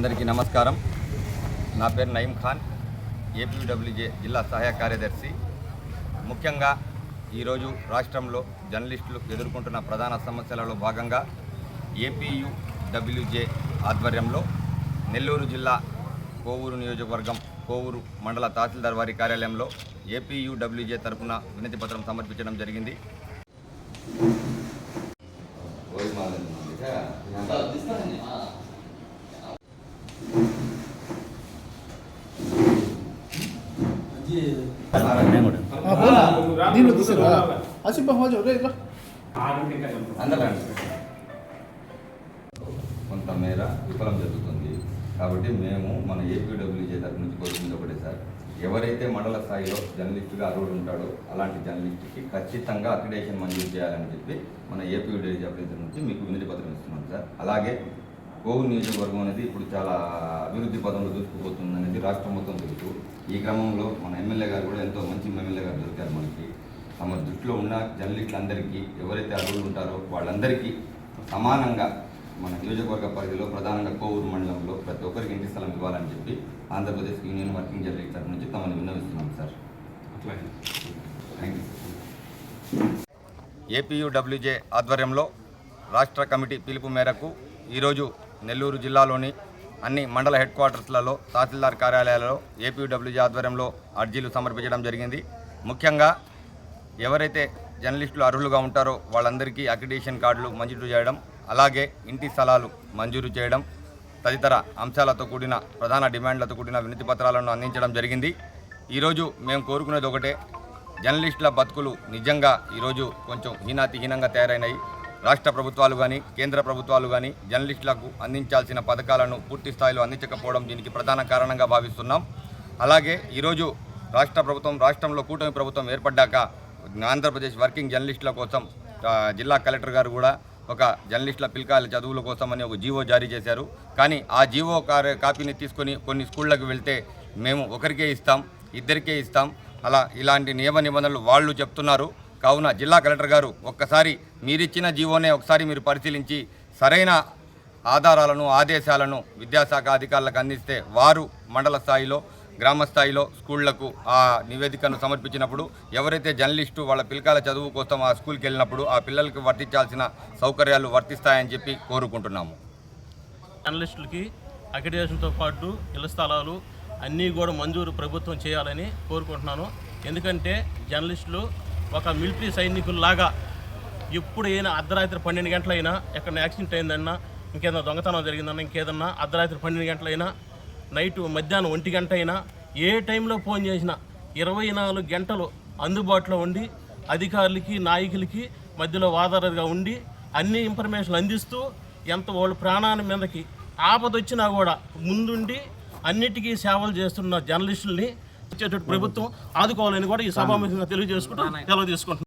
అందరికీ నమస్కారం. నా పేరు నయీం ఖాన్ ఏపీడబ్ల్యూజే జిల్లా సహాయ కార్యదర్శి. ముఖ్యంగా ఈరోజు రాష్ట్రంలో జర్నలిస్టులు ఎదుర్కొంటున్న ప్రధాన సమస్యలలో భాగంగా ఏపీయుడబ్ల్యూజే ఆధ్వర్యంలో నెల్లూరు జిల్లా కోవూరు నియోజకవర్గం కోవూరు మండల తహసీల్దార్ వారి కార్యాలయంలో ఏపీయుడబ్ల్యూజే తరఫున వినతి పత్రం సమర్పించడం జరిగింది. కొంతమేర విఫలం జరుగుతుంది. కాబట్టి మేము మన ఏపీడబ్ల్యూజే తరఫు నుంచి కోరుకుంటే ఒకటే సార్ ఎవరైతే మండల స్థాయిలో జర్నలిస్టుగా అర్హుడు ఉంటాడో అలాంటి జర్నలిస్టుకి ఖచ్చితంగా అక్రిడేషన్ మంజూరు చేయాలని చెప్పి మన ఏపీ డైరీ నుంచి మీకు వినతి పత్రం ఇస్తున్నాం సార్. అలాగే కోవూరు నియోజకవర్గం అనేది ఇప్పుడు చాలా అభివృద్ధి పదంలో దూసుకుపోతుంది అనేది రాష్ట్రం మొత్తం తెలుసు. ఈ క్రమంలో మన ఎమ్మెల్యే గారు కూడా ఎంతో మంచి ఎమ్మెల్యే గారు దొరికారు మనకి. తమ దృష్టిలో ఉన్న జర్నలిస్టులందరికీ ఎవరైతే అర్హులు ఉంటారో వాళ్ళందరికీ సమానంగా మన నియోజకవర్గ పరిధిలో ప్రధానంగా కోవూరు మండలంలో ప్రతి ఒక్కరికి ఇంటి స్థలం ఇవ్వాలని చెప్పి ఆంధ్రప్రదేశ్ యూనియన్ వర్కింగ్ జర్నలిస్ట్ తరఫు నుంచి తమను విన్నవిస్తున్నాం సార్. థ్యాంక్ యూ ఏపీయూడబ్ల్యూజే ఆధ్వర్యంలో రాష్ట్ర కమిటీ పిలుపు మేరకు ఈరోజు నెల్లూరు జిల్లాలోని అన్ని మండల హెడ్ క్వార్టర్స్లలో తహసీల్దార్ కార్యాలయాలలో ఏపీడబ్ల్యూజీ ఆధ్వర్యంలో అర్జీలు సమర్పించడం జరిగింది. ముఖ్యంగా ఎవరైతే జర్నలిస్టులు అర్హులుగా ఉంటారో వాళ్ళందరికీ అక్రిడేషన్ కార్డులు మంజూరు చేయడం అలాగే ఇంటి స్థలాలు మంజూరు చేయడం తదితర అంశాలతో కూడిన ప్రధాన డిమాండ్లతో కూడిన వినతి పత్రాలను అందించడం జరిగింది. ఈరోజు మేము కోరుకునేది ఒకటే జర్నలిస్టుల బతుకులు నిజంగా ఈరోజు కొంచెం హీనాతిహీనంగా తయారైనాయి. రాష్ట్ర ప్రభుత్వాలు కానీ కేంద్ర ప్రభుత్వాలు కానీ జర్నలిస్టులకు అందించాల్సిన పథకాలను పూర్తి స్థాయిలో అందించకపోవడం దీనికి ప్రధాన కారణంగా భావిస్తున్నాం. అలాగే ఈరోజు రాష్ట్ర ప్రభుత్వం రాష్ట్రంలో కూటమి ప్రభుత్వం ఏర్పడ్డాక ఆంధ్రప్రదేశ్ వర్కింగ్ జర్నలిస్టుల కోసం జిల్లా కలెక్టర్ గారు కూడా ఒక జర్నలిస్టుల పిల్కాయల చదువుల కోసం అని ఒక జీవో జారీ చేశారు. కానీ ఆ జీవో కాపీని తీసుకొని కొన్ని స్కూళ్ళకు వెళ్తే మేము ఒకరికే ఇస్తాం ఇద్దరికే ఇస్తాం. అలా ఇలాంటి నియమ నిబంధనలు వాళ్ళు చెప్తున్నారు. కావున జిల్లా కలెక్టర్ గారు ఒక్కసారి మీరిచ్చిన జీవోనే ఒకసారి మీరు పరిశీలించి సరైన ఆధారాలను ఆదేశాలను విద్యాశాఖ అధికారులకు అందిస్తే వారు మండల స్థాయిలో గ్రామ స్థాయిలో స్కూళ్ళకు ఆ నివేదికను సమర్పించినప్పుడు ఎవరైతే జర్నలిస్టు వాళ్ళ పిల్లకాల చదువు కోసం ఆ స్కూల్కి వెళ్ళినప్పుడు ఆ పిల్లలకు వర్తించాల్సిన సౌకర్యాలు వర్తిస్తాయని చెప్పి కోరుకుంటున్నాము. జర్నలిస్టులకి అక్రిడేషన్తో పాటు ఇళ్ళ స్థలాలు అన్నీ కూడా మంజూరు ప్రభుత్వం చేయాలని కోరుకుంటున్నాను. ఎందుకంటే జర్నలిస్టులు ఒక మిలిటరీ సైనికుల్లాగా ఎప్పుడైనా అర్ధరాత్రి పన్నెండు గంటలైనా ఎక్కడ యాక్సిడెంట్ అయిందన్నా ఇంకేదన్నా దొంగతనం జరిగిందన్నా ఇంకేదన్నా అర్ధరాత్రి పన్నెండు గంటలైనా నైట్ మధ్యాహ్నం ఒంటి గంట అయినా ఏ టైంలో ఫోన్ చేసినా ఇరవై నాలుగు గంటలు అందుబాటులో ఉండి అధికారులకి నాయకులకి మధ్యలో వాదారుగా ఉండి అన్ని ఇన్ఫర్మేషన్ అందిస్తూ ఎంత వాళ్ళ ప్రాణాన్ని మీదకి ఆపదొచ్చినా కూడా ముందుండి అన్నిటికీ సేవలు చేస్తున్న జర్నలిస్టుల్ని ఇచ్చేటట్టు ప్రభుత్వం ఆదుకోవాలని కూడా ఈ సభాముఖంగా తెలియజేసుకుంటూ సెలవు తీసుకుంటున్నాను